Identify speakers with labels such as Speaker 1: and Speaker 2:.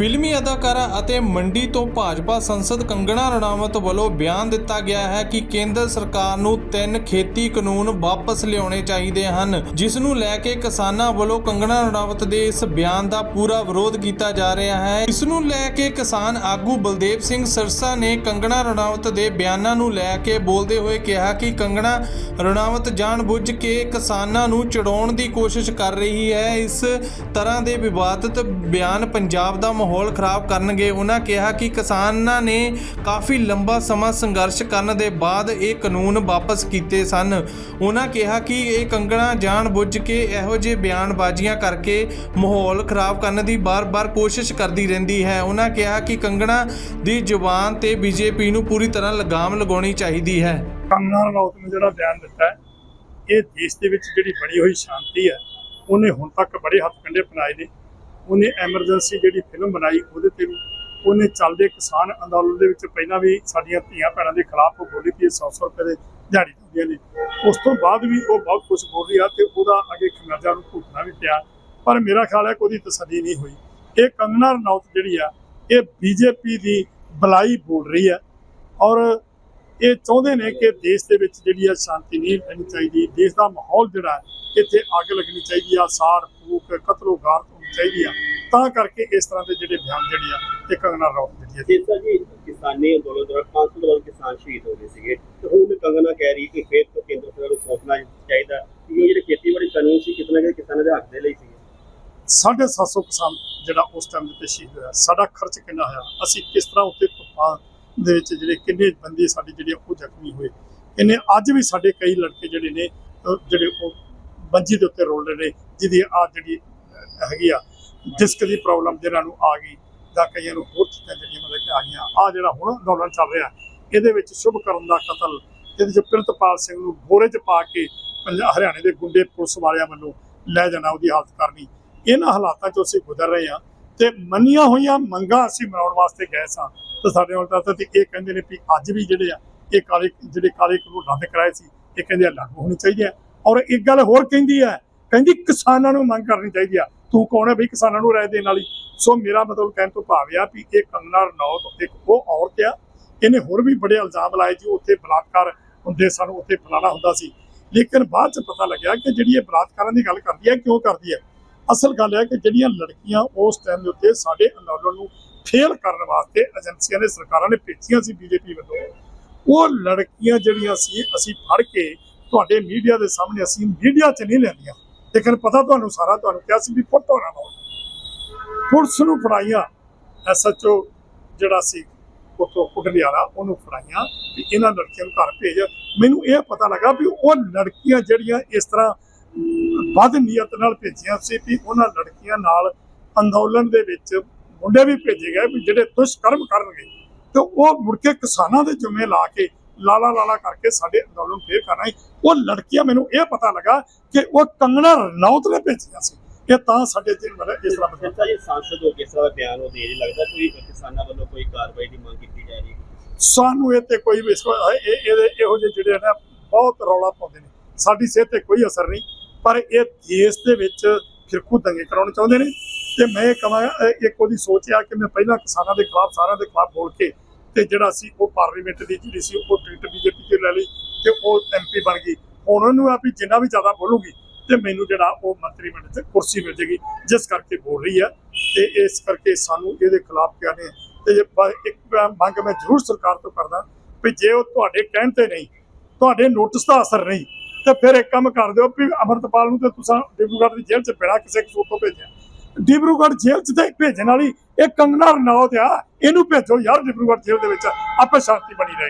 Speaker 1: ਫਿਲਮੀ ਅਦਾਕਾਰਾ ਅਤੇ ਮੰਡੀ ਤੋਂ ਭਾਜਪਾ ਸੰਸਦ ਕੰਗਣਾ ਰਣਾਵਤ ਵੱਲੋਂ ਬਿਆਨ ਦਿੱਤਾ ਗਿਆ ਹੈ ਕਿ ਕੇਂਦਰ ਸਰਕਾਰ ਨੂੰ ਤਿੰਨ ਖੇਤੀ ਕਾਨੂੰਨ ਵਾਪਸ ਲਿਆਉਣੇ ਚਾਹੀਦੇ ਹਨ, ਜਿਸ ਨੂੰ ਲੈ ਕੇ ਕਿਸਾਨਾਂ ਵੱਲੋਂ ਕੰਗਣਾ ਰਣਾਵਤ ਦੇ ਇਸ ਬਿਆਨ ਦਾ ਪੂਰਾ ਵਿਰੋਧ ਕੀਤਾ ਜਾ ਰਿਹਾ ਹੈ। ਇਸ ਨੂੰ ਲੈ ਕੇ ਕਿਸਾਨ ਆਗੂ ਬਲਦੇਵ ਸਿੰਘ ਸਰਸਾ ਨੇ ਕੰਗਣਾ ਰਣਾਵਤ ਦੇ ਬਿਆਨਾਂ ਨੂੰ ਲੈ ਕੇ ਬੋਲਦੇ ਹੋਏ ਕਿਹਾ ਕਿ ਕੰਗਣਾ ਰਣਾਵਤ ਜਾਣਬੁੱਝ ਕੇ ਕਿਸਾਨਾਂ ਨੂੰ ਚੜਾਉਣ ਦੀ ਕੋਸ਼ਿਸ਼ ਕਰ ਰਹੀ ਹੈ। ਇਸ ਤਰ੍ਹਾਂ ਦੇ ਵਿਵਾਦਤ ਬਿਆਨ ਪੰਜਾਬ ਦਾ ਮਾਹੌਲ ਖਰਾਬ ਕਰਨਗੇ। ਉਹਨਾਂ ਕਿਹਾ ਕਿ ਕਿਸਾਨਾਂ ਨੇ ਕਾਫੀ ਲੰਬਾ ਸਮਾਂ ਸੰਘਰਸ਼ ਕਰਨ ਦੇ ਬਾਅਦ ਇਹ ਕਾਨੂੰਨ ਵਾਪਸ ਕੀਤੇ ਸਨ। ਉਹਨਾਂ ਕਿਹਾ ਕਿ ਇਹ ਕੰਗਣਾ ਜਾਣਬੁੱਝ ਕੇ ਇਹੋ ਜਿਹੇ ਬਿਆਨਬਾਜ਼ੀਆਂ ਕਰਕੇ ਮਾਹੌਲ ਖਰਾਬ ਕਰਨ ਦੀ ਬਾਰ-ਬਾਰ ਕੋਸ਼ਿਸ਼ ਕਰਦੀ ਰਹਿੰਦੀ ਹੈ। ਉਹਨਾਂ ਕਿਹਾ ਕਿ ਕੰਗਣਾ ਦੀ ਜ਼ੁਬਾਨ ਤੇ ਬੀਜੇਪੀ ਨੂੰ ਪੂਰੀ ਤਰ੍ਹਾਂ ਲਗਾਮ ਲਗਾਉਣੀ ਚਾਹੀਦੀ ਹੈ।
Speaker 2: ਕੰਗਨਾ ਰਣੌਤ ਨੇ ਜਿਹੜਾ ਬਿਆਨ ਦਿੱਤਾ ਹੈ, ਇਹ ਦੇਸ਼ ਦੇ ਵਿੱਚ ਜਿਹੜੀ ਬਣੀ ਹੋਈ ਸ਼ਾਂਤੀ ਹੈ, ਉਹਨੇ ਹੁਣ ਤੱਕ ਬੜੇ ਹੱਥ ਕੰਡੇ ਬਣਾਏ ਨੇ। ਉਹਨੇ ਐਮਰਜੈਂਸੀ ਜਿਹੜੀ ਫਿਲਮ ਬਣਾਈ, ਉਹਦੇ ਤੇ ਵੀ ਉਹਨੇ ਚੱਲਦੇ ਕਿਸਾਨ ਅੰਦੋਲਨ ਦੇ ਵਿੱਚ ਪਹਿਲਾਂ ਵੀ ਸਾਡੀਆਂ ਧੀਆਂ ਭੈਣਾਂ ਦੇ ਖਿਲਾਫ ਉਹ ਬੋਲੀ ਕਿ 100 100 ਰੁਪਏ ਦੇ ਦਿਹਾੜੀ ਦਿੰਦੀਆਂ ਨੇ। ਉਸ ਤੋਂ ਬਾਅਦ ਵੀ ਉਹ ਬਹੁਤ ਕੁਝ ਬੋਲ ਰਹੀ ਆ ਤੇ ਉਹਦਾ ਅੱਗੇ ਖਮਿਆਜਾ ਨੂੰ ਭੁਗਤਣਾ ਵੀ ਪਿਆ। ਪਰ ਮੇਰਾ ਖਿਆਲ ਹੈ ਕਿ ਉਹਦੀ ਤਸੱਲੀ ਨਹੀਂ ਹੋਈ। ਇਹ ਕੰਗਨਾ ਰਣੌਤ ਜਿਹੜੀ ਆ, ਇਹ ਬੀਜੇਪੀ ਦੀ ਬਲਾਈ ਬੋਲ ਰਹੀ ਹੈ ਔਰ ਇਹ ਚਾਹੁੰਦੇ ਨੇ ਕਿ ਦੇਸ਼ ਦੇ ਵਿੱਚ ਜਿਹੜੀ ਆ ਸ਼ਾਂਤੀ ਨਹੀਂ ਰਹਿਣੀ ਚਾਹੀਦੀ। ਦੇਸ਼ ਦਾ ਮਾਹੌਲ ਜਿਹੜਾ, ਇੱਥੇ ਅੱਗ ਲੱਗਣੀ ਚਾਹੀਦੀ ਆ। ਸਾੜ, ਫੂਕ, ਕਤਲੋ ਗਾਰਤ ਹੋਣੀ ਚਾਹੀਦੀ ਆ। ਤਾਂ ਕਰਕੇ ਇਸ ਤਰ੍ਹਾਂ ਦੇ ਜਿਹੜੇ ਬਿਆਨ ਜਿਹੜੇ ਆ ਇਹ ਕੰਗਨਾ ਰਣੌਤ ਜਿਹੜੀ ਆ
Speaker 3: ਜਿਸਾ ਜੀ ਕਿਸਾਨੀ ਅੰਦੋਲਨ ਦੌਰਾਨ 500 ਤੋਂ ਵੱਧ ਕਿਸਾਨ ਸ਼ਹੀਦ ਹੋ ਗਏ ਸੀਗੇ। ਤੇ ਹੁਣ ਕੰਗਨਾ ਕਹਿ ਰਹੀ ਹੈ ਕਿ ਫੇਰ ਤੋਂ ਕੇਂਦਰ ਸਰਕਾਰ ਨੂੰ ਸੌਂਪਣਾ ਚਾਹੀਦਾ ਕਿ ਉਹ ਜਿਹੜੇ ਖੇਤੀਬਾੜੀ ਕਾਨੂੰਨ ਸੀ ਕਿਤਨਾ ਕਿ ਕਿਸਾਨਾਂ ਦੇ ਹੱਕ ਦੇ ਲਈ ਸੀਗੇ?
Speaker 2: 750 ਕਿਸਾਨ ਜਿਹੜਾ ਉਸ ਟਾਈਮ ਦੇ ਤੇ ਸ਼ਹੀਦ ਹੋਇਆ। ਸਾਡਾ ਖਰਚ ਕਿੰਨਾ ਹੋਇਆ? ਅਸੀਂ ਕਿਸ ਤਰ੍ਹਾਂ ਉੱਤੇ ਤੂਫਾਨ ਦੇ ਵਿੱਚ ਜਿਹੜੇ ਕਿੰਨੇ ਬੰਦੇ ਸਾਡੇ ਜਿਹੜੇ ਉਹ ਜ਼ਖਮੀ ਹੋਏ? ਕਿੰਨੇ ਅੱਜ ਵੀ ਸਾਡੇ ਕਈ ਲੜਕੇ ਜਿਹੜੇ ਨੇ ਜਿਹੜੇ ਉਹ ਮੰਜੀ ਦੇ ਉੱਤੇ ਰੋਲ ਰਹੇ ਨੇ ਜਿਹਦੀ ਆ ਜਿਹੜੀ ਹੈਗੀ ਆ। ਡਿਸਕ ਦੀ ਪ੍ਰੋਬਲਮ ਜਿਹਨਾਂ ਨੂੰ ਆ ਗਈ ਜਾਂ ਕਈਆਂ ਨੂੰ ਹੋਰ ਚੀਜ਼ਾਂ ਜਿਹੜੀਆਂ ਮਤਲਬ ਕਿ ਆ ਗਈਆਂ ਆ ਜਿਹੜਾ ਹੁਣ ਅੰਦੋਲਨ ਚੱਲ ਰਿਹਾ, ਇਹਦੇ ਵਿੱਚ ਸ਼ੁਭ ਕਰਨ ਦਾ ਕਤਲ, ਇਹਦੇ ਚ ਪ੍ਰਿਤਪਾਲ ਸਿੰਘ ਨੂੰ ਬੋਰੇ 'ਚ ਪਾ ਕੇ ਪੰਜਾਬ ਹਰਿਆਣੇ ਦੇ ਗੁੰਡੇ ਪੁਲਿਸ ਵਾਲਿਆਂ ਵੱਲੋਂ ਲੈ ਜਾਣਾ, ਉਹਦੀ ਹਾਲਤ ਕਰਨੀ। ਇਹਨਾਂ ਹਾਲਾਤਾਂ 'ਚੋਂ ਅਸੀਂ ਗੁਜ਼ਰ ਰਹੇ ਹਾਂ ਤੇ ਮੰਨੀਆਂ ਹੋਈਆਂ ਮੰਗਾਂ ਅਸੀਂ ਮਨਾਉਣ ਵਾਸਤੇ ਗਏ ਸਾਂ। ਤੇ ਸਾਡੇ ਨਾਲ ਤਾਂ ਤੇ ਇਹ ਕਹਿੰਦੇ ਨੇ ਵੀ ਅੱਜ ਵੀ ਜਿਹੜੇ ਆ, ਇਹ ਕਾਲੇ, ਜਿਹੜੇ ਕਾਲੇ ਕਾਨੂੰਨ ਰੱਦ ਕਰਾਏ ਸੀ, ਇਹ ਕਹਿੰਦੇ ਆ ਲਾਗੂ ਹੋਣੇ ਚਾਹੀਦੇ ਆ। ਔਰ ਇੱਕ ਗੱਲ ਹੋਰ ਕਹਿੰਦੀ ਹੈ ਕਹਿੰਦੀ ਕਿਸਾਨਾਂ ਨੂੰ ਮੰਗ ਕਰਨੀ ਚਾਹੀਦੀ ਆ। ਤੂੰ ਕੌਣ ਹੈ ਬਈ ਕਿਸਾਨਾਂ ਨੂੰ ਰਾਏ ਦੇਣ ਵਾਲੀ? ਸੋ ਮੇਰਾ ਮਤਲਬ ਕਹਿਣ ਤੋਂ ਭਾਵ ਆ ਵੀ ਇਹ ਕੰਗਨਾ ਰਣੌਤ ਇੱਕ ਉਹ ਔਰਤ ਆ, ਇਹਨੇ ਹੋਰ ਵੀ ਬੜੇ ਇਲਜ਼ਾਮ ਲਾਏ ਜੀ, ਉੱਥੇ ਬਲਾਤਕਾਰ ਹੁੰਦੇ ਸਾਨੂੰ, ਉੱਥੇ ਫਲਾਣਾ ਹੁੰਦਾ ਸੀ। ਲੇਕਿਨ ਬਾਅਦ ਚ ਪਤਾ ਲੱਗਿਆ ਕਿ ਜਿਹੜੀ ਇਹ ਬਲਾਤਕਾਰਾਂ ਦੀ ਗੱਲ ਕਰਦੀ ਹੈ ਕਿਉਂ ਕਰਦੀ ਹੈ ਅਸਲ ਗੱਲ ਹੈ ਕਿ ਜਿਹੜੀਆਂ ਲੜਕੀਆਂ ਉਸ ਟਾਈਮ ਦੇ ਉੱਤੇ ਸਾਡੇ ਅੰਦੋਲਨ ਨੂੰ ਫੇਲ ਕਰਨ ਵਾਸਤੇ ਏਜੰਸੀਆਂ ਨੇ, ਸਰਕਾਰਾਂ ਨੇ ਭੇਜੀਆਂ ਸੀ ਬੀਜੇਪੀ ਵੱਲੋਂ, ਉਹ ਲੜਕੀਆਂ ਜਿਹੜੀਆਂ ਸੀ, ਅਸੀਂ ਫੜ ਕੇ ਤੁਹਾਡੇ ਮੀਡੀਆ ਦੇ ਸਾਹਮਣੇ ਅਸੀਂ ਮੀਡੀਆ 'ਚ ਨਹੀਂ ਲੈਂਦੀਆਂ। ਲੇਕਿਨ ਪਤਾ ਤੁਹਾਨੂੰ ਸਾਰਾ ਤੁਹਾਨੂੰ ਕਿਹਾ ਸੀ ਵੀ ਫੋਟੋ ਨਾ ਪੁਲਿਸ ਨੂੰ ਫੜਾਈਆਂ ਐਸਐਚਓ ਜਿਹੜਾ ਸੀ ਉਤੋਂ ਕੁਟਲਿਆਰਾ ਉਹਨੂੰ ਫੜਾਈਆਂ ਵੀ ਇਹਨਾਂ ਲੜਕੀਆਂ ਨੂੰ ਘਰ ਭੇਜ। ਮੈਨੂੰ ਇਹ ਪਤਾ ਲੱਗਾ ਵੀ ਉਹ ਲੜਕੀਆਂ ਜਿਹੜੀਆਂ ਇਸ ਤਰ੍ਹਾਂ ਵੱਧ ਨੀਅਤ ਨਾਲ ਭੇਜੀਆਂ ਸੀ ਵੀ ਉਹਨਾਂ ਲੜਕੀਆਂ ਨਾਲ ਅੰਦੋਲਨ ਦੇ ਵਿੱਚ ਮੁੰਡੇ ਵੀ ਭੇਜੇ ਗਏ ਵੀ ਜਿਹੜੇ ਦੁਸ਼ਕਰਮ ਕਰਨਗੇ। ਤੇ ਉਹ ਮੁੜ ਕੇ ਕਿਸਾਨਾਂ ਦੇ ਜੁਮੇ ਲਾ ਕੇ ਲਾਲਾ ਲਾਲਾ ਕਰਕੇ ਸਾਡੇ ਅੰਦੋਲਨ ਫੇਰ ਕਰਨਾ। ਉਹ ਲੜਕੀਆਂ ਮੈਨੂੰ ਇਹ ਪਤਾ ਲੱਗਾ ਕਿ ਉਹ ਕੰਗਣਾ ਰਣੌਤ ਨੇ ਭੇਜੀਆਂ ਸੀ। ਇਹ ਤਾਂ ਸਾਡੇ ਤੇ ਮਤਲਬ ਇਸ ਤਰ੍ਹਾਂ ਬਦਲ
Speaker 3: ਜਿਸਾ ਜੀ ਸੰਸਦ ਹੋ ਕਿਸ ਤਰ੍ਹਾਂ ਦਾ ਬਿਆਨ ਉਹ ਦੇ ਰਹੀ ਲੱਗਦਾ ਕੋਈ ਕਿਸਾਨਾਂ ਵੱਲੋਂ ਕੋਈ ਕਾਰਵਾਈ ਦੀ ਮੰਗ ਕੀਤੀ ਜਾ ਰਹੀ
Speaker 2: ਸਾਨੂੰ ਇਹ ਤੇ ਕੋਈ ਵੀ ਇਸ ਕੋ- ਇਹ ਇਹਦੇ ਇਹੋ ਜਿਹੇ ਜਿਹੜੇ ਨੇ ਬਹੁਤ ਰੌਲਾ ਪਾਉਂਦੇ ਨੇ। ਸਾਡੀ ਸਿਹਤ ਤੇ ਕੋਈ ਅਸਰ ਨਹੀਂ। ਪਰ ਇਹ ਦੇਸ਼ ਦੇ ਵਿੱਚ ਫਿਰਕੂ ਦੰਗੇ ਕਰਾਉਣੇ ਚਾਹੁੰਦੇ ਨੇ। ਤੇ ਮੈਂ ਕਹਾਂ ਇੱਕ ਉਹਦੀ ਸੋਚ ਆ ਕਿ ਮੈਂ ਪਹਿਲਾਂ ਕਿਸਾਨਾਂ ਦੇ ਖਿਲਾਫ ਸਾਰਿਆਂ ਦੇ ਖਿਲਾਫ ਬੋਲ ਕੇ ਤੇ ਜਿਹੜਾ ਸੀ ਉਹ ਪਾਰਲੀਮੈਂਟ ਦੀ ਜਿਹੜੀ ਸੀ ਉਹ ਟਿਕਟ ਬੀਜੇਪੀ ਤੇ ਲੈ ਲਈ ਤੇ ਉਹ ਐਮਪੀ ਬਣ ਗਈ। ਹੁਣ ਉਹਨੂੰ ਆ ਵੀ ਜਿੰਨਾ ਵੀ ਜ਼ਿਆਦਾ ਬੋਲੂਗੀ ਤੇ ਮੈਨੂੰ ਜਿਹੜਾ ਉਹ ਮੰਤਰੀ ਮੰਡਲ 'ਚ ਕੁਰਸੀ ਮਿਲ ਜੇਗੀ, ਜਿਸ ਕਰਕੇ ਬੋਲ ਰਹੀ ਹੈ ਤੇ ਇਸ ਕਰਕੇ ਸਾਨੂੰ ਇਹਦੇ ਖਿਲਾਫ ਕਹਿੰਦੇ ਤੇ ਜੇ ਇੱਕ ਮੰਗ ਮੈਂ ਜ਼ਰੂਰ ਸਰਕਾਰ ਤੋਂ ਕਰਦਾ ਵੀ ਜੇ ਉਹ ਤੁਹਾਡੇ ਕਹਿਣ ਤੇ ਨਹੀਂ, ਤੁਹਾਡੇ ਨੋਟਿਸ ਦਾ ਅਸਰ ਨਹੀਂ, ਤੇ ਫਿਰ ਇੱਕ ਕੰਮ ਕਰ ਦਿਓ ਵੀ ਅਮਰਤਪਾਲ ਨੂੰ ਤੇ ਤੁਸੀਂ ਡਿਬੂਗੜ੍ਹ ਦੀ ਜੇਲ੍ਹ 'ਚ ਬਿਨਾਂ ਕਿਸੇ ਕਸੂਰ ਤੋਂ ਭੇਜਿਆ। ਡਿਬਰੂਗੜ੍ਹ ਜੇਲ੍ਹ 'ਚ ਤੇ ਭੇਜਣ ਵਾਲੀ ਇਹ ਕੰਗਨਾ ਰਣੌਤ ਆ। ਇਹਨੂੰ ਭੇਜੋ ਯਾਰ ਡਿਬਰੂਗੜ੍ਹ ਜੇਲ੍ਹ ਦੇ ਵਿੱਚ। ਆਪੇ ਸ਼ਾਂਤੀ ਬਣੀ ਰਹੇਗੀ।